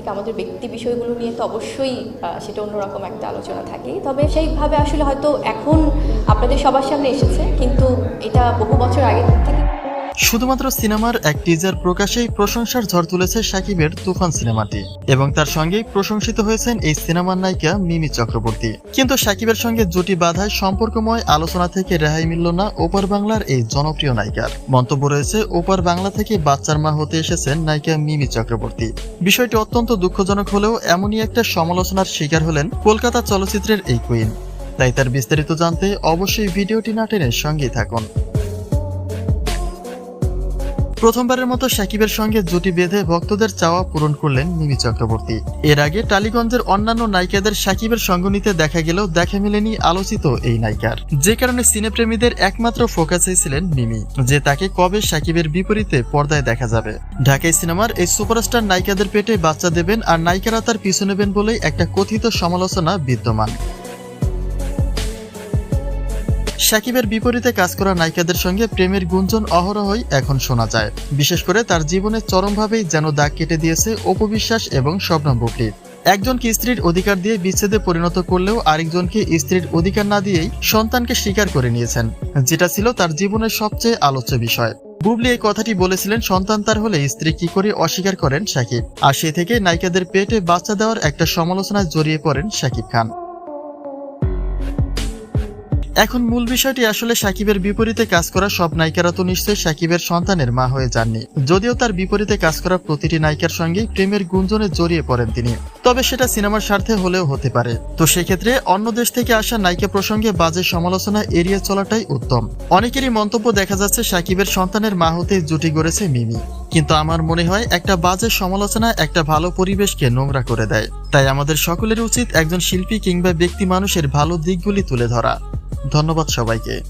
থেকে আমাদের ব্যক্তি বিষয়গুলো নিয়ে তো অবশ্যই সেটা অন্যরকম একটা আলোচনা থাকে তবে সেইভাবে আসলে হয়তো এখন আপনাদের সবার সামনে এসেছে, কিন্তু এটা বহু বছর আগে থেকে শুধুমাত্র সিনেমার এক টিজার প্রকাশেই প্রশংসার ঝড় তুলেছে সাকিবের তুফান সিনেমাটি। এবং তার সঙ্গেই প্রশংসিত হয়েছেন এই সিনেমার নায়িকা মিমি চক্রবর্তী। কিন্তু সাকিবের সঙ্গে জুটি বাধায় সম্পর্কময় আলোচনা থেকে রেহাই মিলল না ওপার বাংলার এই জনপ্রিয় নায়িকার। মন্তব্য রয়েছে, ওপার বাংলা থেকে বাচ্চার মা হতে এসেছেন নায়িকা মিমি চক্রবর্তী। বিষয়টি অত্যন্ত দুঃখজনক হলেও এমনই একটা সমালোচনার শিকার হলেন কলকাতা চলচ্চিত্রের এই কুইন তাই তার বিস্তারিত জানতে অবশ্যই ভিডিওটি না টেনে সঙ্গেই থাকুন। প্রথমবারের মতো সাকিবের সঙ্গে জুটি বেঁধে ভক্তদের চাওয়া পূরণ করলেন মিমি চক্রবর্তী। এর আগে টালিগঞ্জের অন্যান্য নায়িকাদের সাকিবের সঙ্গ নিতে দেখা গেলেও দেখা মেলেনি আলোচিত এই নায়িকার। যে কারণে সিনেপ্রেমীদের একমাত্র ফোকাসে ছিলেন মিমি, যে তাকে কবে সাকিবের বিপরীতে পর্দায় দেখা যাবে। ঢাকাই সিনেমার এই সুপারস্টার নায়িকাদের পেটে বাচ্চা দেবেন আর নায়িকারা তার পিছু নেবেন বলেই একটা কথিত সমালোচনা বিদ্যমান। সাকিবের বিপরীতে কাজ করা নায়িকাদের সঙ্গে প্রেমের গুঞ্জন অহরহই এখন শোনা যায়। বিশেষ করে তার জীবনে চরমভাবেই যেন দাগ কেটে দিয়েছে অপবিশ্বাস এবং শবনম বুবলি। একজনকে স্ত্রীর অধিকার দিয়ে বিচ্ছেদে পরিণত করলেও আরেকজনকে স্ত্রীর অধিকার না দিয়েই সন্তানকে স্বীকার করে নিয়েছেন, যেটা ছিল তার জীবনের সবচেয়ে আলোচ্য বিষয়। বুবলি এই কথাটি বলেছিলেন, সন্তান তার হলে স্ত্রী কি করে অস্বীকার করেন সাকিব। আর সে থেকে নায়িকাদের পেটে বাচ্চা দেওয়ার একটা সমালোচনায় জড়িয়ে পড়েন সাকিব খান। এখন মূল বিষয়টি আসলে সাকিবের বিপরীতে কাজ করা সব নায়িকারা তো নিশ্চয়ই সাকিবের সন্তানের মা হয়ে যাননি। যদিও তার বিপরীতে কাজ করা প্রতিটি নায়িকার সঙ্গেই প্রেমের গুঞ্জনে জড়িয়ে পড়েন তিনি। তবে সেটা সিনেমার স্বার্থে হলেও হতে পারে। তো সেক্ষেত্রে অন্য দেশ থেকে আসা নায়িকা প্রসঙ্গে বাজে সমালোচনা এড়িয়ে চলাটাই উত্তম। অনেকেরই মন্তব্য দেখা যাচ্ছে সাকিবের সন্তানের মা হতে জুটি গড়েছে মিমি। কিন্তু আমার মনে হয় একটা বাজে সমালোচনা একটা ভালো পরিবেশকে নোংরা করে দেয়। তাই আমাদের সকলের উচিত একজন শিল্পী কিংবা ব্যক্তি মানুষের ভালো দিকগুলি তুলে ধরা। ধন্যবাদ সবাইকে।